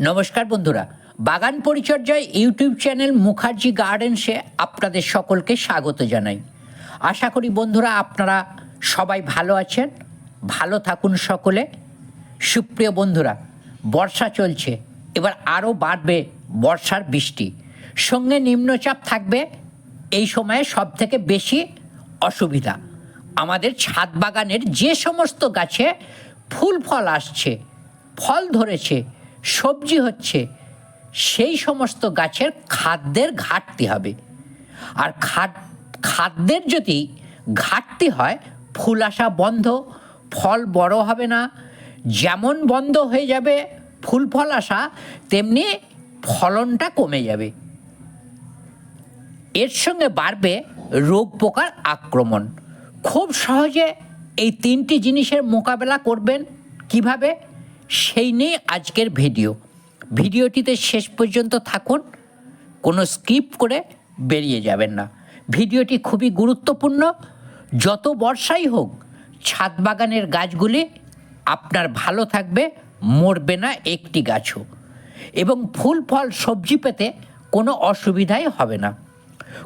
নমস্কার বন্ধুরা, বাগান পরিচর্যায় ইউটিউব চ্যানেল মুখার্জি গার্ডেন্সে আপনাদের সকলকে স্বাগত জানাই। আশা করি বন্ধুরা আপনারা সবাই ভালো আছেন, ভালো থাকুন সকলে। সুপ্রিয় বন্ধুরা, বর্ষা চলছে, এবার আরও বাড়বে বর্ষার বৃষ্টি। সঙ্গে নিম্নচাপ থাকবে, এই সময়ে সব থেকে বেশি অসুবিধা। আমাদের ছাদ বাগানের যে সমস্ত গাছে ফুল ফল আসছে, ফল ধরেছে সবজি হচ্ছে, সেই সমস্ত গাছের খাদ্যের ঘাটতি হবে। আর খাদ, খাদ্যের যদি ঘাটতি হয়, ফুল আসা বন্ধ, ফল বড় হবে না, যেমন বন্ধ হয়ে যাবে, ফুল ফল আসা, তেমনি ফলনটা কমে যাবে। এর সঙ্গে বাড়বে রোগ পোকার আক্রমণ। খুব সহজে এই তিনটি জিনিসের মোকাবেলা করবেন কীভাবে? সেই নিয়ে আজকের ভিডিও। ভিডিওটিতে শেষ পর্যন্ত থাকুন, কোনো স্কিপ করে বেরিয়ে যাবেন না। ভিডিওটি খুবই গুরুত্বপূর্ণ। যত বর্ষাই হোক, ছাদ বাগানের গাছগুলি আপনার ভালো থাকবে, মরবে না একটি গাছও। এবং ফুল, ফল, সবজি পেতে কোনো অসুবিধাই হবে না।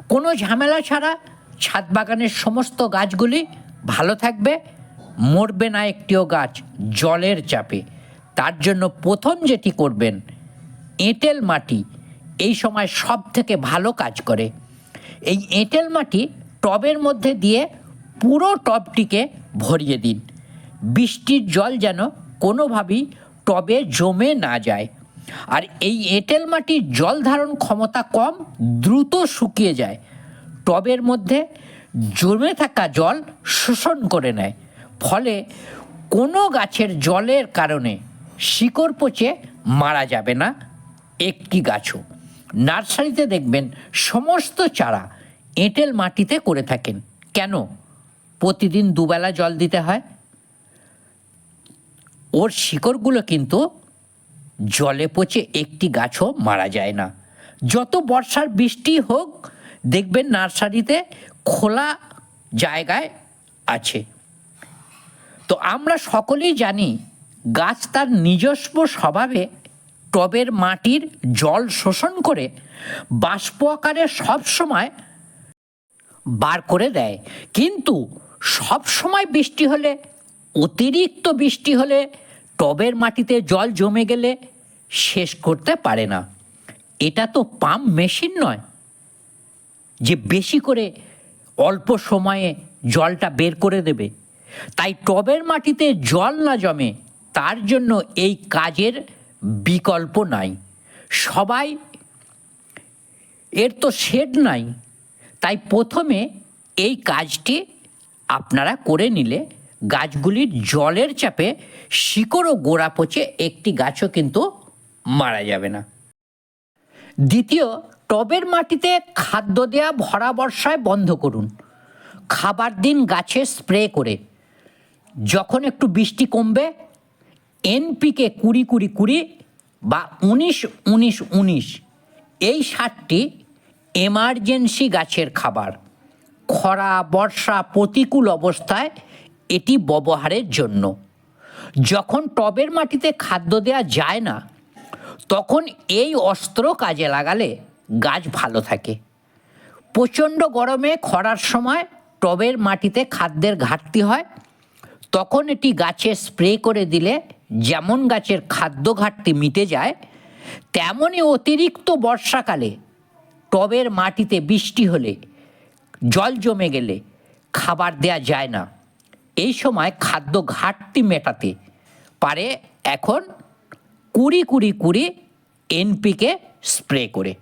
কোনো ঝামেলা ছাড়া ছাদ বাগানের সমস্ত গাছগুলি ভালো থাকবে, মরবে না একটিও গাছ জলের চাপে। তার জন্য প্রথম যেটি করবেন, এঁটেল মাটি এই সময় সব থেকে ভালো কাজ করে। এই এঁটেল মাটি টবের মধ্যে দিয়ে পুরো টবটিকে ভরিয়ে দিন। বৃষ্টির জল যেন কোনোভাবেই টবে জমে না যায়। আর এই এঁটেল মাটির জল ধারণ ক্ষমতা কম, দ্রুত শুকিয়ে যায়। টবের মধ্যে জমে থাকা জল শোষণ করে নেয়। ফলে কোনো গাছের জলের কারণে শিকড় পচে মারা যাবে না একটি গাছও। নার্সারিতে দেখবেন সমস্ত চারা এঁটেল মাটিতে করে থাকেন। কেন? প্রতিদিন দুবেলা জল দিতে হয়। ওর শিকড়গুলো কিন্তু জলে পচে একটি গাছও মারা যায় না। যত বর্ষার বৃষ্টি হোক, দেখবেন নার্সারিতে খোলা জায়গায় আছে। তো আমরা সকলেই জানি গাছ তার নিজস্ব স্বভাবে টবের মাটির জল শোষণ করে বাষ্প আকারে সবসময় বার করে দেয়। কিন্তু সব সময় বৃষ্টি হলে, অতিরিক্ত বৃষ্টি হলে টবের মাটিতে জল জমে গেলে শেষ করতে পারে না। এটা তো পাম্প মেশিন নয় যে বেশি করে অল্প সময়ে জলটা বের করে দেবে। তাই টবের মাটিতে জল না জমে তার জন্য এই কাজের বিকল্প নাই। সবাই এর তো শেড নাই। তাই প্রথমে এই কাজটি আপনারা করে নিলে গাছগুলির জলের চাপে শিকড় ও গোড়া পচে একটি গাছও কিন্তু মারা যাবে না। দ্বিতীয়, টবের মাটিতে খাদ্য দেওয়া ভরা বর্ষায় বন্ধ করুন। খাবার দিন গাছে স্প্রে করে। যখন একটু বৃষ্টি কমবে এনপিকে কুড়ি কুড়ি কুড়ি বা উনিশ উনিশ উনিশ, এই সারটি এমার্জেন্সি গাছের খাবার, খরা, বর্ষা প্রতিকূল অবস্থায় এটি ব্যবহারের জন্য। যখন টবের মাটিতে খাদ্য দেওয়া যায় না, তখন এই অস্ত্র কাজে লাগালে গাছ ভালো থাকে। প্রচণ্ড গরমে খরার সময় টবের মাটিতে খাদ্যের ঘাটতি হয়, তখন এটি গাছে স্প্রে করে দিলে যেমন গাছের খাদ্য ঘাটতি মিটে যায় তেমনই অতিরিক্ত বর্ষাকালে টবের মাটিতে বৃষ্টি হলে, জল জমে গেলে খাবার দেয়া যায় না। এই সময় খাদ্য ঘাটতি মেটাতে পারে এখন কুড়ি কুড়ি কুড়ি এনপিকে স্প্রে করে।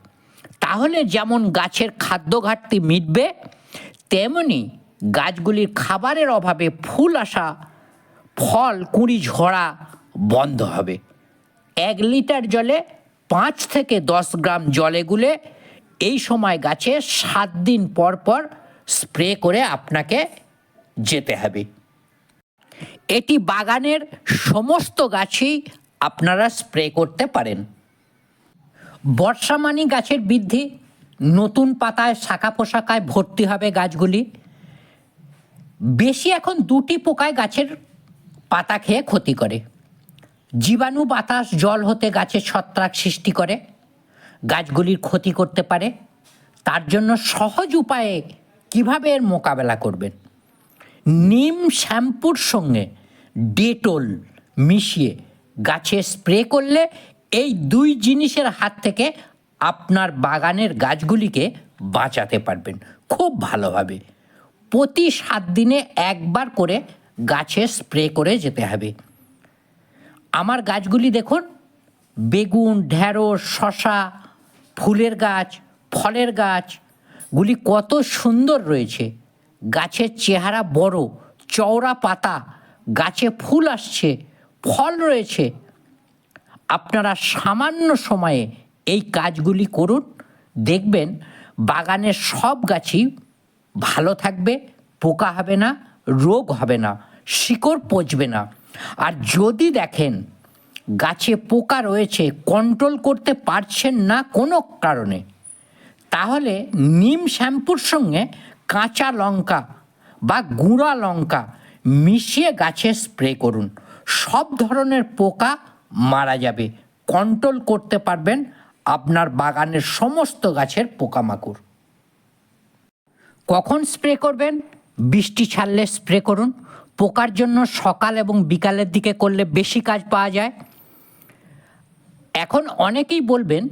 তাহলে যেমন গাছের খাদ্য ঘাটতি মিটবে, তেমনি গাছগুলির খাবারের অভাবে ফুল আসা, ফল, কুঁড়ি, ঝরা বন্ধ হবে। এক লিটার জলে পাঁচ থেকে দশ গ্রাম জলে গুলে এই সময় গাছে সাত দিন পর পর স্প্রে করে আপনাকে যেতে হবে। এটি বাগানের সমস্ত গাছেই আপনারা স্প্রে করতে পারেন। বর্ষামানি গাছের বৃদ্ধি, নতুন পাতায় শাখা পোশাকায় ভর্তি হবে গাছগুলি। বেশি এখন দুটি পোকায় গাছের পাতা খেয়ে ক্ষতি করে। জীবাণু, বাতাস, জল হতে গাছের ছত্রাক সৃষ্টি করে, গাছগুলির ক্ষতি করতে পারে। তার জন্য সহজ উপায়ে কীভাবে এর মোকাবেলা করবেন? নিম শ্যাম্পুর সঙ্গে ডেটল মিশিয়ে গাছে স্প্রে করলে এই দুই জিনিসের হাত থেকে আপনার বাগানের গাছগুলিকে বাঁচাতে পারবেন খুব ভালোভাবে। প্রতি সাত দিনে একবার করে গাছে স্প্রে করে যেতে হবে। আমার গাছগুলি দেখুন, বেগুন ঢ্যাঁড়স শশা ফুলের গাছ, ফলের গাছগুলি কত সুন্দর রয়েছে। গাছের চেহারা বড়, চওড়া পাতা, গাছে ফুল আসছে, ফল রয়েছে। আপনারা সামান্য সময়ে এই কাজগুলি করুন, দেখবেন বাগানের সব গাছই ভালো থাকবে, পোকা হবে না, রোগ হবে না, শিকড় পচবে না। আর যদি দেখেন গাছে পোকা রয়েছে কন্ট্রোল করতে পারছেন না কোনো কারণে, তাহলে নিম শ্যাম্পুর সঙ্গে কাঁচা লঙ্কা বা গুঁড়া লঙ্কা মিশিয়ে গাছে স্প্রে করুন। সব ধরনের পোকা মারা যাবে। কন্ট্রোল করতে পারবেন আপনার বাগানের সমস্ত গাছের পোকামাকড়। কখন স্প্রে করবেন? বৃষ্টি ছাড়লে স্প্রে করুন। পোকার জন্য সকাল এবং বিকালের দিকে করলে বেশি কাজ পাওয়া যায়। এখন অনেকেই বলবেন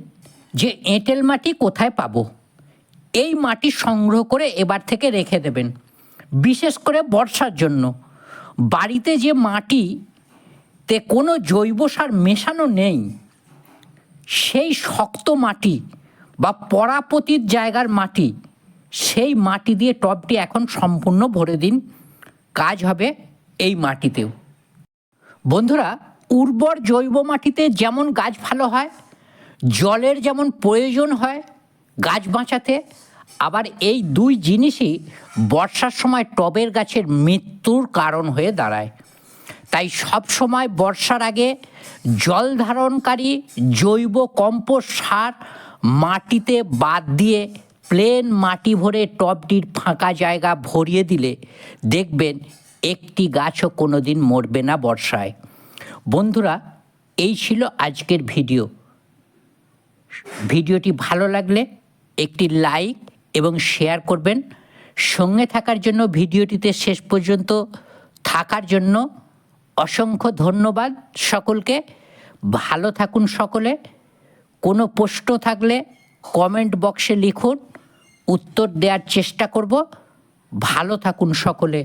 যে এঁটেল মাটি কোথায় পাবো? এই মাটি সংগ্রহ করে এবার থেকে রেখে দেবেন, বিশেষ করে বর্ষার জন্য। বাড়িতে যে মাটিতে কোনো জৈব সার মেশানো নেই, সেই শক্ত মাটি বা পরাপতির জায়গার মাটি, সেই মাটি দিয়ে টবটি এখন সম্পূর্ণ ভরে দিন। কাজ হবে এই মাটিতেও। বন্ধুরা, উর্বর জৈব মাটিতে যেমন গাছ ভালো হয়, জলের যেমন প্রয়োজন হয় গাছ বাঁচাতে, আবার এই দুই জিনিসই বর্ষার সময় টবের গাছের মৃত্যুর কারণ হয়ে দাঁড়ায়। তাই সব সময় বর্ষার আগে জল ধারণকারী জৈব কম্পোস্ট সার মাটিতে বাদ দিয়ে প্লেন মাটি ভরে টবটির ফাঁকা জায়গা ভরিয়ে দিলে দেখবেন একটি গাছও কোনো দিন মরবে না বর্ষায়। বন্ধুরা, এই ছিল আজকের ভিডিও। ভিডিওটি ভালো লাগলে একটি লাইক এবং শেয়ার করবেন। সঙ্গে থাকার জন্য ভিডিওটিতে শেষ পর্যন্ত থাকার জন্য অসংখ্য ধন্যবাদ সকলকে। ভালো থাকুন সকলে। কোনো প্রশ্ন থাকলে কমেন্ট বক্সে লিখুন। উত্তর দেওয়ার চেষ্টা করব। ভালো থাকুন সকলে।